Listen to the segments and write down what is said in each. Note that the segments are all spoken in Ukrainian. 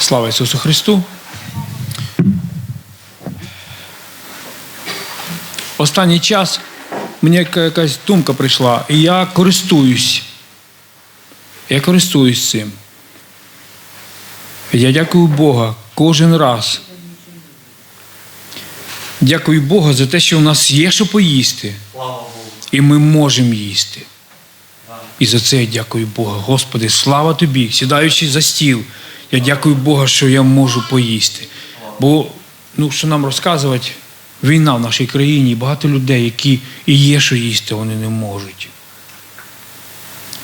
Слава Ісусу Христу. Останній час мені якась думка прийшла, і я користуюсь. Я користуюсь цим. Я дякую Бога кожен раз. Дякую Богу за те, що у нас є що поїсти, і ми можемо їсти. І за це я дякую Богу. Господи, слава тобі, сідаючи за стіл, я дякую Богу, що я можу поїсти. Бо, ну, що нам розказувати, війна в нашій країні, багато людей, які і є, що їсти, вони не можуть.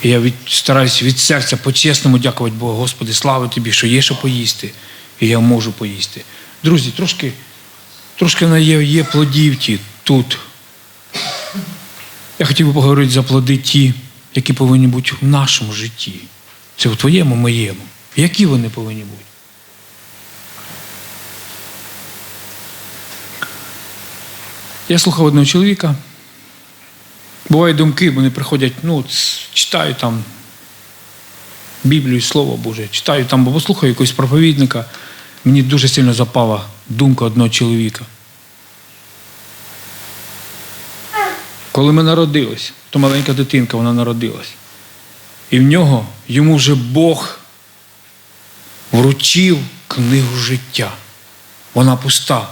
Я від, стараюся від серця по-чесному дякувати Богу, Господи, слава тобі, що є що поїсти, і я можу поїсти. Друзі, трошки, трошки є, є плодів ті тут. Я хотів би поговорити за плоди ті, які повинні бути в нашому житті. Це в твоєму, моєму. Які вони повинні бути? Я слухав одного чоловіка. Бувають думки, вони приходять, ну, читаю там Біблію, Слово Боже, читаю там, або слухаю якогось проповідника. Мені дуже сильно запала думка одного чоловіка. Коли ми народились, то маленька дитинка, вона народилась. І в нього йому вже Бог вручив книгу життя. Вона пуста.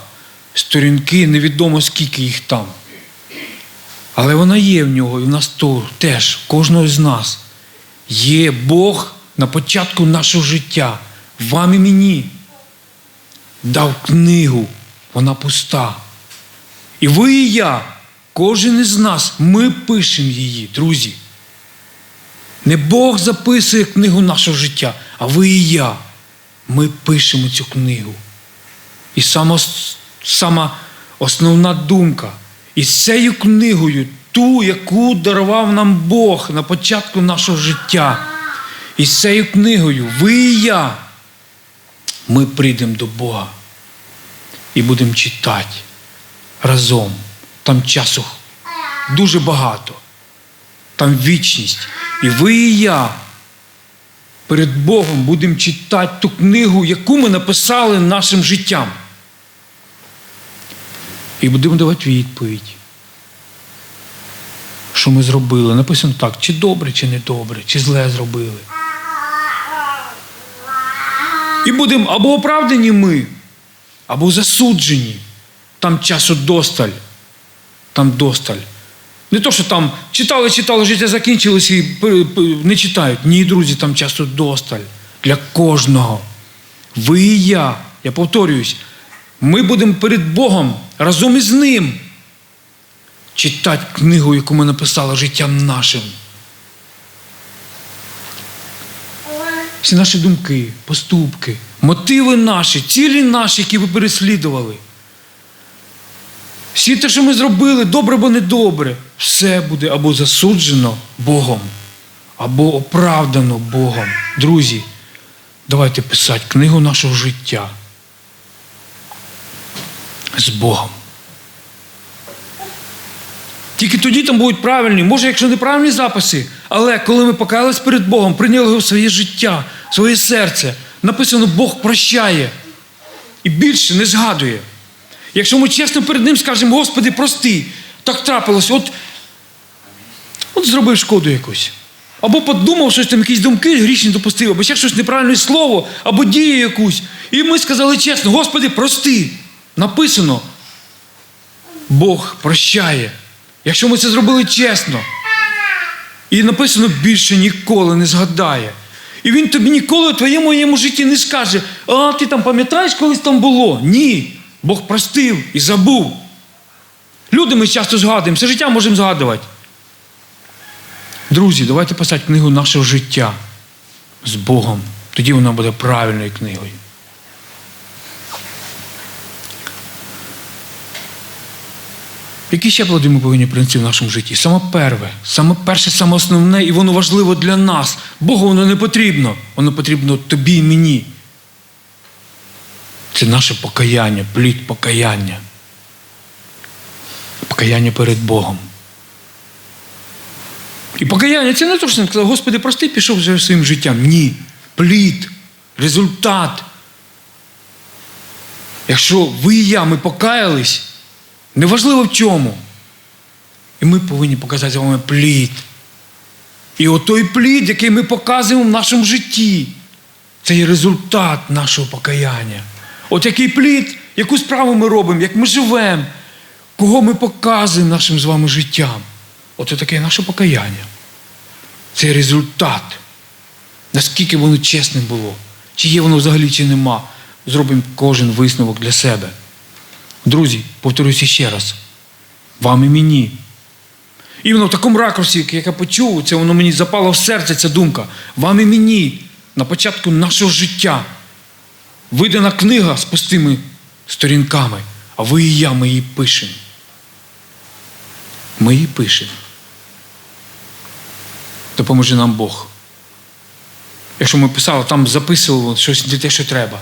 Сторінки невідомо скільки їх там. Але вона є в нього, і в нас теж, кожного з нас. Є Бог на початку нашого життя. Вам і мені дав книгу, вона пуста. І ви і я, кожен із нас, ми пишемо її, друзі. Не Бог записує книгу нашого життя, а ви і я. Ми пишемо цю книгу. І сама, сама основна думка. І цією книгою, ту, яку дарував нам Бог на початку нашого життя. І цією книгою, ви і я, ми прийдемо до Бога і будемо читати разом. Там часу дуже багато. Там вічність. І ви і я перед Богом будемо читати ту книгу, яку ми написали нашим життям. І будемо давати відповідь. Що ми зробили? Написано так, чи добре, чи не добре, чи зле зробили. І будемо або оправдані ми, або засуджені. Там часу досталь. Там досталь. Не то, що там читали, читали, життя закінчилось і не читають. Ні, друзі, там часу досталь. Для кожного. Ви і я, я повторююсь, ми будемо перед Богом разом із Ним читати книгу, яку ми написали життям нашим. Всі наші думки, поступки, мотиви наші, цілі наші, які ви переслідували. Всі те, що ми зробили, добре або недобре, все буде або засуджено Богом, або оправдано Богом. Друзі, давайте писати книгу нашого життя з Богом. Тільки тоді там будуть правильні, може, якщо неправильні записи, але коли ми покаялись перед Богом, прийняли його в своє життя, своє серце, написано, Бог прощає і більше не згадує. Якщо ми чесно перед Ним скажемо, Господи, прости, так трапилось, от, от зробив шкоду якусь. Або подумав, щось там якісь думки грішні допустив, або ще щось неправильне слово, або дію якусь. І ми сказали чесно, Господи, прости. Написано, Бог прощає. Якщо ми це зробили чесно. І написано більше ніколи не згадає. І він тобі ніколи в твоєму моєму житті не скаже, а ти там пам'ятаєш, колись там було? Ні. Бог простив і забув. Люди ми часто згадуємо, все життя можемо згадувати. Друзі, давайте писати книгу нашого життя з Богом. Тоді вона буде правильною книгою. Які ще плоди ми повинні принести в нашому житті? Саме перше, саме перше, саме основне, і воно важливо для нас. Богу воно не потрібно. Воно потрібно тобі і мені. Це наше покаяння, плід покаяння. Покаяння перед Богом. І покаяння це не те, що він сказав, Господи, прости, пішов вже своїм життям. Ні. Плід, результат Якщо ви і я, ми покаялись, неважливо в чому. І ми повинні показати з вами плід. І отой плід, який ми показуємо в нашому житті, це є результат нашого покаяння. От який плід, яку справу ми робимо, як ми живемо, кого ми показуємо нашим з вами життям. От таке наше покаяння. Це результат. Наскільки воно чесним було, чи є воно взагалі, чи нема. Зробимо кожен висновок для себе. Друзі, повторюся ще раз. Вам і мені. Іменно в такому ракурсі, як я почув, це воно мені запало в серце, ця думка. Вам і мені на початку нашого життя видана книга з пустими сторінками, а ви і я, ми її пишемо. Ми її пишемо. Допоможи нам Бог. Якщо ми писали, там записували щось не те, що треба.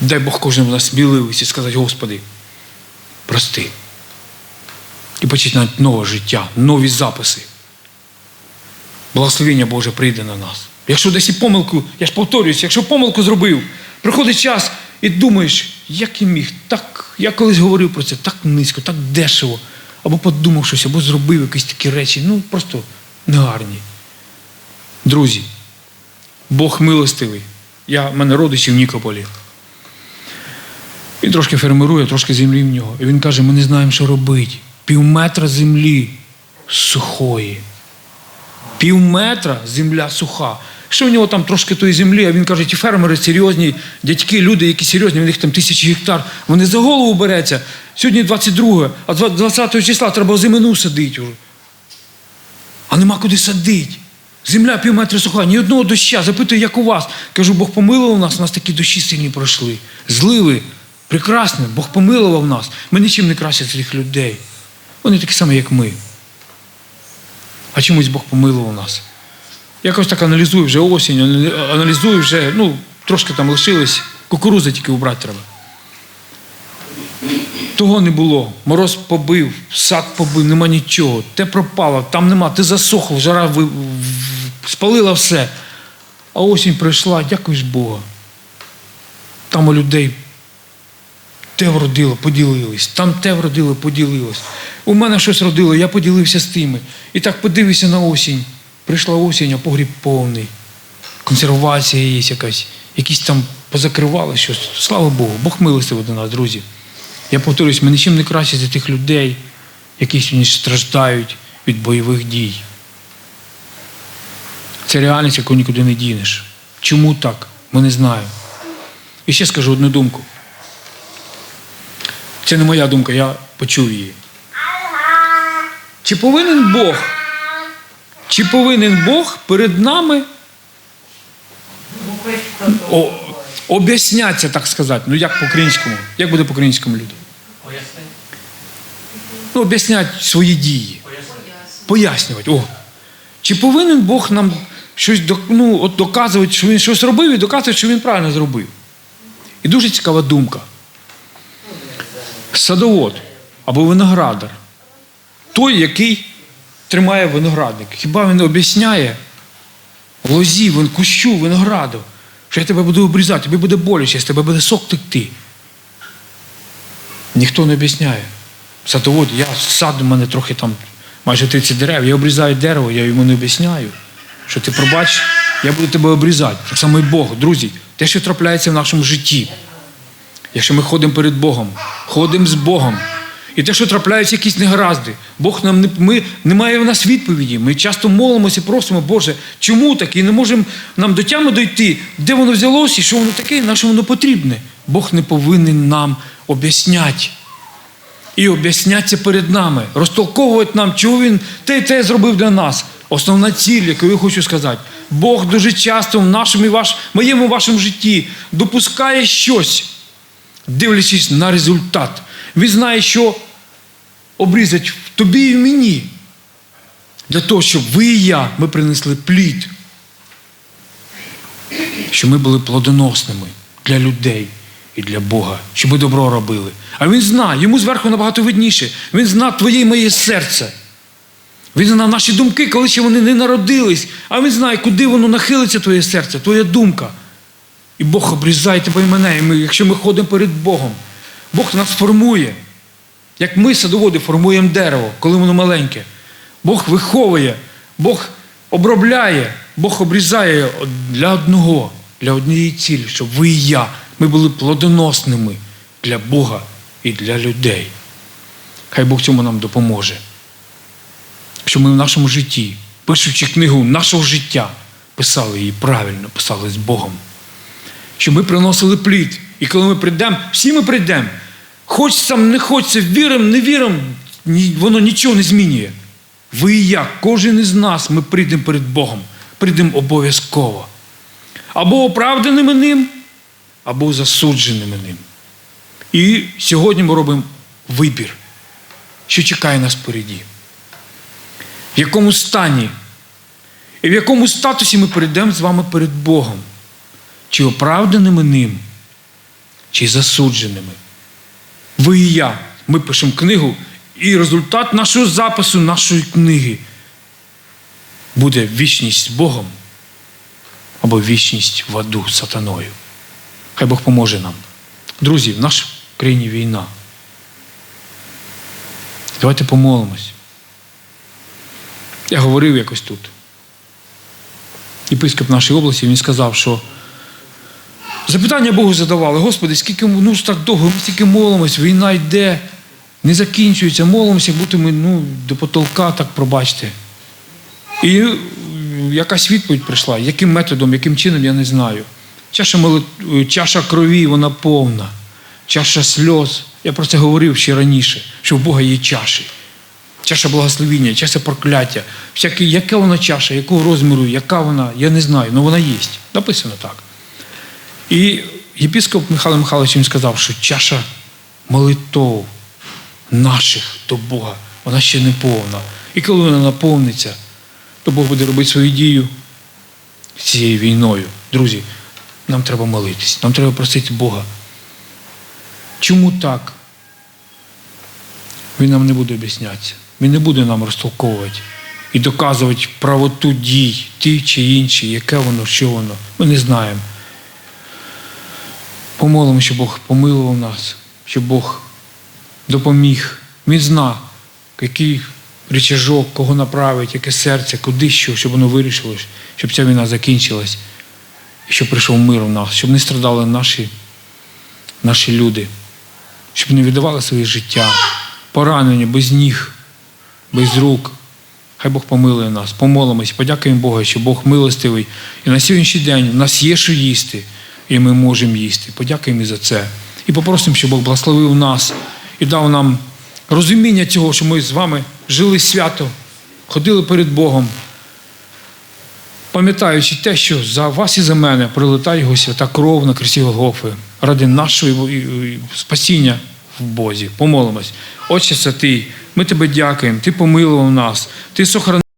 Дай Бог кожному нас сміливості сказати, Господи, прости. І почати нове життя, нові записи. Благословення Боже прийде на нас. Якщо десь і помилку, я ж повторююся, якщо помилку зробив, приходить час і думаєш, як я міг, так, я колись говорив про це так низько, так дешево, або подумав щось, або зробив якісь такі речі, ну просто негарні. Друзі, Бог милостивий. Я, в мене родичі в Нікополі. Він трошки фермерує, трошки землі в нього. І він каже, ми не знаємо, що робити. Пів метра землі сухої. Пів метра земля суха. Що в нього там трошки тої землі, а він каже, ті фермери серйозні, дядьки, люди, які серйозні, в них там тисячі гектар. Вони за голову береться. Сьогодні 22, а 20 числа треба зимину садити вже. А нема куди садити. Земля пів метра суха, ні одного доща. Запитую, як у вас. Кажу, Бог помилував нас, у нас такі дощі сильні пройшли. Зливи, прекрасно, Бог помилував нас. Ми нічим не краще цих людей. Вони такі самі, як ми. А чомусь Бог помилував нас. Якось так аналізую вже осінь, аналізую вже, ну, трошки там лишилось, кукурузи тільки убрати треба. Того не було. Мороз побив, сад побив, нема нічого. Те пропало, там нема, ти засохло, жара ви- спалила все. А осінь прийшла, дякуєш Бога. Там у людей те вродило, поділились, там те вродило, поділилось. У мене щось родило, я поділився з тими. І так подивився на осінь. Прийшла осінь, а погріб повний. Консервація є якась, якісь там позакривали щось. Слава Богу, Бог милостивий до нас, друзі. Я повторюсь, ми нічим не краще за тих людей, які сьогодні страждають від бойових дій. Це реальність, яку нікуди не дінеш. Чому так? Ми не знаємо. І ще скажу одну думку. Це не моя думка, я почув її. Чи повинен Бог? Чи повинен Бог перед нами о, об'яснятися, так сказати? Ну як по-українському? Як буде по-українському люди? Ну, об'яснять свої дії. Пояснювати. О. Чи повинен Бог нам щось ну, от доказувати, що він щось робив і доказувати, що він правильно зробив? І дуже цікава думка. Садовод або виноградар. Той, який тримає виноградник. Хіба він об'ясняє лозі, вин- кущу, винограду, що я тебе буду обрізати, тобі буде боляче, з тебе буде сок текти. Ніхто не об'ясняє. Садовод, я сад у мене трохи там майже 30 дерев, я обрізаю дерево, я йому не об'ясняю, що ти пробач, я буду тебе обрізати. Так само і Бог, друзі, те, що трапляється в нашому житті. Якщо ми ходимо перед Богом, ходимо з Богом. І те, що трапляються якісь негаразди, Бог нам не ми, немає в нас відповіді. Ми часто молимося просимо, Боже, чому так? І не можемо нам до тями дойти, де воно взялося що воно таке, і на що воно потрібне. Бог не повинен нам об'ясняти. І об'ясняться перед нами, розтолковувати нам, чого він те і те зробив для нас. Основна ціль, яку я хочу сказати, Бог дуже часто в нашому і ваш, моєму вашому житті допускає щось, дивлячись на результат. Він знає, що обрізать в тобі і в мені. Для того, щоб ви і я ми принесли плід. Щоб ми були плодоносними для людей і для Бога, щоб ми добро робили. А він знає, йому зверху набагато видніше. Він знає твоє і моє серце. Він знає наші думки, коли ще вони не народились. А він знає, куди воно нахилиться, твоє серце, твоя думка. І Бог обрізає тебе і мене. І ми, якщо ми ходимо перед Богом, Бог нас формує. Як ми садоводи формуємо дерево, коли воно маленьке. Бог виховує, Бог обробляє, Бог обрізає для одного, для однієї цілі, щоб ви і я, ми були плодоносними для Бога і для людей. Хай Бог цьому нам допоможе. Щоб ми в нашому житті, пишучи книгу нашого життя, писали її правильно, писали з Богом. Щоб ми приносили плід. І коли ми прийдемо, всі ми прийдемо. Хочеться, не хочеться, віримо, не віримо, воно нічого не змінює. Ви і я, кожен із нас, ми прийдемо перед Богом, прийдемо обов'язково. Або оправданими ним, або засудженими ним. І сьогодні ми робимо вибір, що чекає нас впереді. В якому стані і в якому статусі ми прийдемо з вами перед Богом. Чи оправданими ним, чи засудженими. Ви і я. Ми пишемо книгу, і результат нашого запису, нашої книги буде вічність Богом або вічність в аду сатаною. Хай Бог поможе нам. Друзі, в нашій країні війна. Давайте помолимось. Я говорив якось тут. Єпископ нашої області він сказав, що запитання Богу задавали, Господи, скільки ну так довго, ми стільки молимось, війна йде, не закінчується, молимося, як ми ну, до потолка, так пробачте. І е, якась відповідь прийшла, яким методом, яким чином, я не знаю. Чаша, молит... е, чаша крові, вона повна, чаша сльоз. Я про це говорив ще раніше, що в Бога є чаші. Чаша благословіння, чаша прокляття. Всяке, яка вона чаша, якого розміру, яка вона, я не знаю, але вона є. Написано так. І єпископ Михайло Михайлович їм сказав, що чаша молитов наших до Бога, вона ще не повна. І коли вона наповниться, то Бог буде робити свою дію цією війною. Друзі, нам треба молитись, нам треба просити Бога. Чому так? Він нам не буде об'яснятися. Він не буде нам розтолковувати і доказувати правоту дій, ті чи інші, яке воно, що воно. Ми не знаємо. Помолимо, щоб Бог помилував нас, щоб Бог допоміг. Він зна, який рычажок, кого направить, яке серце, куди що, щоб воно вирішилось, щоб ця війна закінчилась, щоб прийшов мир у нас, щоб не страдали наші, наші люди, щоб не віддавали своє життя, поранені, без ніг, без рук. Хай Бог помилує нас, помолимось, подякуємо Богу, що Бог милостивий. І на сьогоднішній день в нас є що їсти, і ми можемо їсти. Подякуємо за це. І попросимо, щоб Бог благословив нас і дав нам розуміння цього, що ми з вами жили свято, ходили перед Богом, пам'ятаючи те, що за вас і за мене прилетає його свята кров на кресті Голгофи ради нашого спасіння в Бозі. Помолимось. Отче святий, ми тебе дякуємо, ти помилував нас, ти сохранив.